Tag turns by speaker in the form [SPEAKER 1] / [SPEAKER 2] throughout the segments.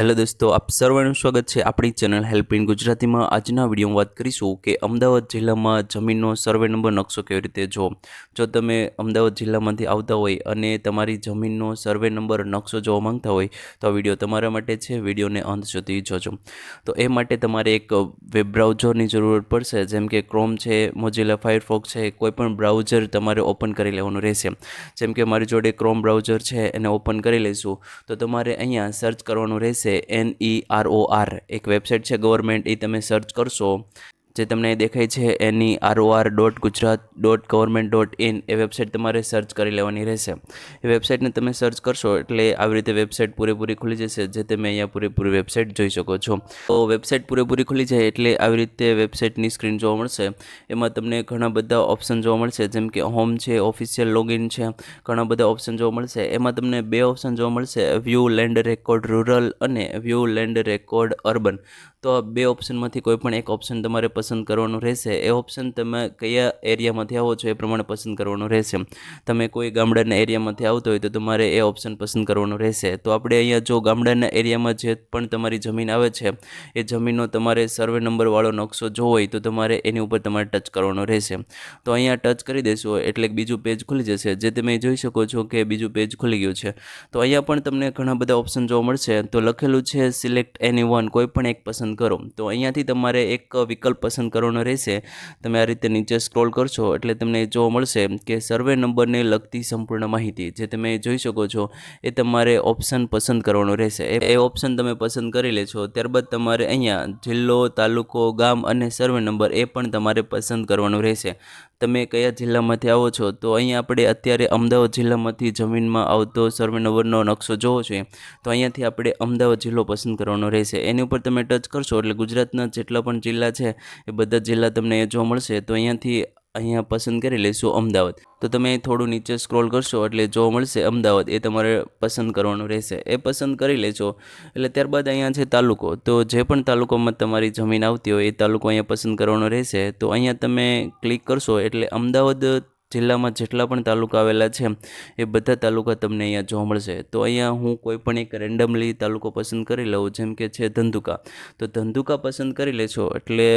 [SPEAKER 1] Hello દોસ્તો, આપ સર્વનું સ્વાગત છે આપણી ચેનલ હેલ્પ ઇન ગુજરાતીમાં. આજના વિડીયોમાં વાત કરીશું કે અમદાવાદ જિલ્લામાં જમીનનો સર્વે નંબર નકશો કેવી રીતે જો જો તમે અમદાવાદ જિલ્લામાંથી આવતા હોય અને તમારી જમીનનો સર્વે નંબર નકશો જોવા માંગતા હોય, તો આ વીડિયો તમારા માટે છે. વિડીયોને અંત સુધી જોજો. તો એ માટે તમારે એક વેબ બ્રાઉઝરની જરૂર પડશે, જેમ કે ક્રોમ છે મોજીલા ફાયરફોક્સ છે, કોઈપણ બ્રાઉઝર તમારે ઓપન કરી લેવાનું રહેશે. જેમ કે મારી જોડે ક્રોમ બ્રાઉઝર છે, એને ઓપન કરી લઈશું. તો તમારે અહીંયા સર્ચ કરવાનું રહેશે. છે N E R O R એક વેબસાઇટ છે ગવર્મેન્ટ એ તમે સર્ચ કરશો જે તમને દેખાય છે, any ROR dot Gujarat dot government dot in A website તમારે સર્ચ કરી લેવાની રહેશે. એ વેબસાઇટને તમે સર્ચ કરશો એટલે આવી રીતે વેબસાઇટ પૂરેપૂરી ખુલી જશે, જે તમે અહીંયા પૂરેપૂરી વેબસાઇટ જોઈ શકો છો. તો વેબસાઇટ પૂરેપૂરી ખુલી જાય એટલે આવી રીતે વેબસાઇટની સ્ક્રીન જોવા મળશે. એમાં તમને ઘણા બધા ઓપ્શન જોવા મળશે, જેમ કે હોમ છે ઓફિશિયલ લોગિન છે, ઘણા બધા ઓપ્શન જોવા મળશે. એમાં તમને બે ઓપ્શન જોવા મળશે વ્યૂ લેન્ડ રેકોર્ડ રૂરલ અને વ્યૂ લેન્ડ રેકોર્ડ અર્બન તો આ બે ઓપ્શનમાંથી કોઈ પણ એક ઓપ્શન તમારે પસંદ કરવાનું રહેશે. એ ઓપ્શન તમે કયા એરિયામાંથી આવો છો એ પ્રમાણે પસંદ કરવાનું રહેશે. તમે કોઈ ગામડાના એરિયામાંથી આવતો હોય તો તમારે એ ઓપ્શન પસંદ કરવાનું રહેશે. તો આપણે અહીંયા જો ગામડાના એરિયામાં જે પણ તમારી જમીન આવે છે, એ જમીનનો તમારે સર્વે નંબરવાળો નકશો જોવો હોય તો તમારે એની ઉપર તમારે ટચ કરવાનો રહેશે. તો અહીંયા ટચ કરી દેશો એટલે બીજું પેજ ખુલી જશે, જે તમે જોઈ શકો છો કે બીજું પેજ ખુલી ગયું છે. તો અહીંયા પણ તમને ઘણા બધા ઓપ્શન જોવા મળશે. તો લખેલું છે, સિલેક્ટ એની વન. કોઈ પણ એક પસંદ કરો. તો અહીંયાથી તમારે એક વિકલ્પ પસંદ કરવાનો રહેશે. તમે આ રીતે નીચે સ્ક્રોલ કરશો એટલે તમને જોવા મળશે કે સર્વે નંબરને લગતી સંપૂર્ણ માહિતી જે તમે જોઈ શકો છો એ તમારે ઓપ્શન પસંદ કરવાનો રહેશે. એ ઓપ્શન તમે પસંદ કરી લેશો, ત્યારબાદ તમારે અહીંયા જિલ્લો, તાલુકો, ગામ અને સર્વે નંબર એ પણ તમારે પસંદ કરવાનું રહેશે. તમે કયા જિલ્લામાંથી આવો છો? તો અહીંયા આપણે અત્યારે અમદાવાદ જિલ્લામાંથી જમીનમાં આવતો સર્વે નંબરનો નકશો જોવો છે. તો અહીંયાથી આપણે અમદાવાદ જિલ્લો પસંદ કરવાનો રહેશે. એની ઉપર તમે ટચ કરશો એટલે ગુજરાતના જેટલા પણ જિલ્લા છે, એ બધા જિલ્લા તમને જોવા મળશે. તો અહીંયાથી અહીંયા પસંદ કરી લઈશું અમદાવાદ. તો તમે થોડું નીચે સ્ક્રોલ કરશો, એટલે જોવા મળશે અમદાવાદ. એ તમારે પસંદ કરવાનું રહેશે. એ પસંદ કરી લેજો. એટલે ત્યારબાદ અહીંયા છે તાલુકો. તો જે પણ તાલુકામાં તમારી જમીન આવતી હોય, એ તાલુકો અહીંયા પસંદ કરવાનો રહેશે. તો અહીંયા તમે ક્લિક કરશો, એટલે અમદાવાદ જિલ્લામાં જેટલા પણ તાલુકા આવેલા છે, એ બધા તાલુકા તમને અહીંયા જોવા મળશે. તો અહીંયા હું કોઈ પણ એક રેન્ડમલી તાલુકો પસંદ કરી લઉં, જેમ કે છે ધંધુકા. તો ધંધુકા પસંદ કરી લેશો એટલે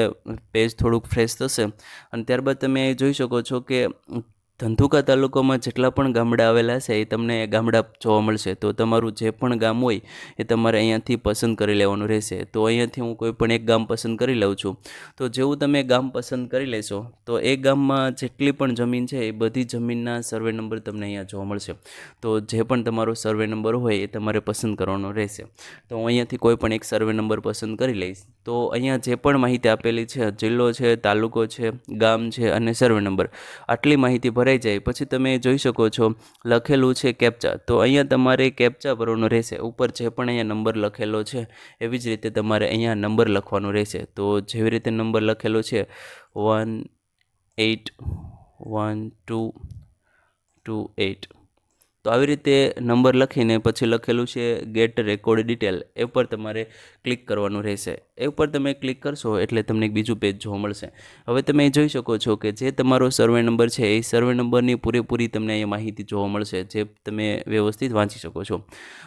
[SPEAKER 1] પેજ થોડુંક ફ્રેશ થશે. અને ત્યારબાદ તમે જોઈ શકો છો કે ધંધુકા તાલુકામાં જેટલા પણ ગામડા આવેલા છે, એ તમને ગામડા જોવા મળશે. તો તમારું જે પણ ગામ હોય, એ તમારે અહીંયાથી પસંદ કરી લેવાનું રહેશે. તો અહીંયાથી હું કોઈ પણ એક ગામ પસંદ કરી લઉં છું. તો જેવું તમે ગામ પસંદ કરી લેશો, તો એ ગામમાં જેટલી પણ જમીન છે, એ બધી જમીનના સર્વે નંબર તમને અહીંયા જોવા મળશે. તો જે પણ તમારો સર્વે નંબર હોય, એ તમારે પસંદ કરવાનો રહેશે. તો હું અહીંયાથી કોઈ પણ એક સર્વે નંબર પસંદ કરી લઈશ. તો અહીંયા જે પણ માહિતી આપેલી છે, જિલ્લો છે, તાલુકો છે, ગામ છે અને સર્વે નંબર આટલી માહિતી ભરાઈ જાય. પછી તમે જોઈ શકો છો, લખેલું છે કેપ્ચા તો અહીંયા તમારે કેપ્ચા ભરવાનો રહેશે. ઉપર જે પણ અહીંયા નંબર લખેલો છે, એવી જ રીતે તમારે અહીંયા નંબર લખવાનો રહેશે. તો જેવી રીતે નંબર લખેલો છે one eight one two two eight તો આવી રીતે નંબર લખીને પછી લખેલું છે ગેટ રેકોર્ડ ડિટેલ એ પર તમારે ક્લિક કરવાનું રહેશે. એ ઉપર તમે ક્લિક કરશો એટલે તમને એક બીજું પેજ જોવા મળશે. હવે તમે જોઈ શકો છો કે જે તમારો સર્વે નંબર છે, એ સર્વે નંબરની પૂરેપૂરી તમને અહીંયા માહિતી જોવા મળશે, જે તમે વ્યવસ્થિત વાંચી શકો છો.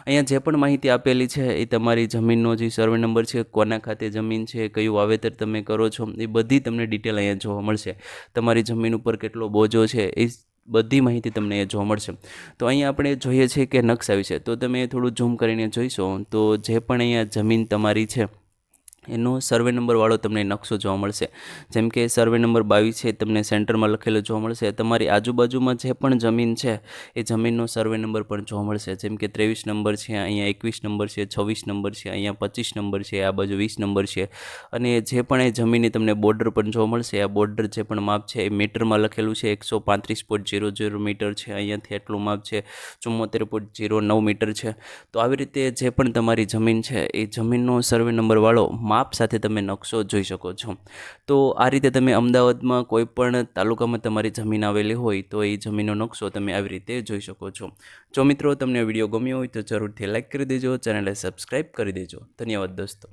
[SPEAKER 1] અહીંયા જે પણ માહિતી આપેલી છે, એ તમારી જમીનનો જે સર્વે નંબર છે, કોના ખાતે જમીન છે, કયું વાવેતર તમે કરો છો, એ બધી તમને ડિટેલ અહીંયા જોવા મળશે. તમારી જમીન ઉપર કેટલો બોજો છે, એ બધી માહિતી તમને જોવા મળશે. તો અહીંયા આપણે જોઈએ છીએ કે નકશા વિશે. તો તમે થોડું ઝૂમ કરીને જોઈશો, તો જે પણ અહીંયા જમીન તમારી છે એનો સર્વે નંબરવાળો તમને નકશો જોવા મળશે. જેમ કે સર્વે નંબર બાવીસ છે તમને સેન્ટરમાં લખેલો જોવા મળશે. તમારી આજુબાજુમાં જે પણ જમીન છે, એ જમીનનો સર્વે નંબર પણ જોવા મળશે. જેમ કે ત્રેવીસ નંબર છે, અહીંયા એકવીસ નંબર છે, છવ્વીસ નંબર છે, અહીંયા પચીસ નંબર છે, આ બાજુ વીસ નંબર છે. અને જે પણ એ જમીનની તમને બોર્ડર પણ જોવા મળશે, આ બોર્ડર જે પણ માપ છે એ મીટરમાં લખેલું છે. એકસો પાંત્રીસ પોઈન્ટ જીરો ઝીરો મીટર છે, અહીંયાથી એટલું માપ છે. ચુમ્મોતેર પોઈન્ટ ઝીરો નવ મીટર છે. તો આવી રીતે જે પણ તમારી જમીન છે, એ જમીનનો સર્વે નંબરવાળો માપ સાથે તમે નકશો જોઈ શકો છો. તો આ રીતે તમે અમદાવાદમાં કોઈ પણ તાલુકામાં તમારી જમીન આવેલી હોય તો એ જમીનનો નકશો તમે આવી રીતે જોઈ શકો છો. જો મિત્રો તમને વીડિયો ગમ્યો હોય તો જરૂરથી લાઇક કરી દેજો, ચેનલને સબસ્ક્રાઈબ કરી દેજો. ધન્યવાદ દોસ્તો.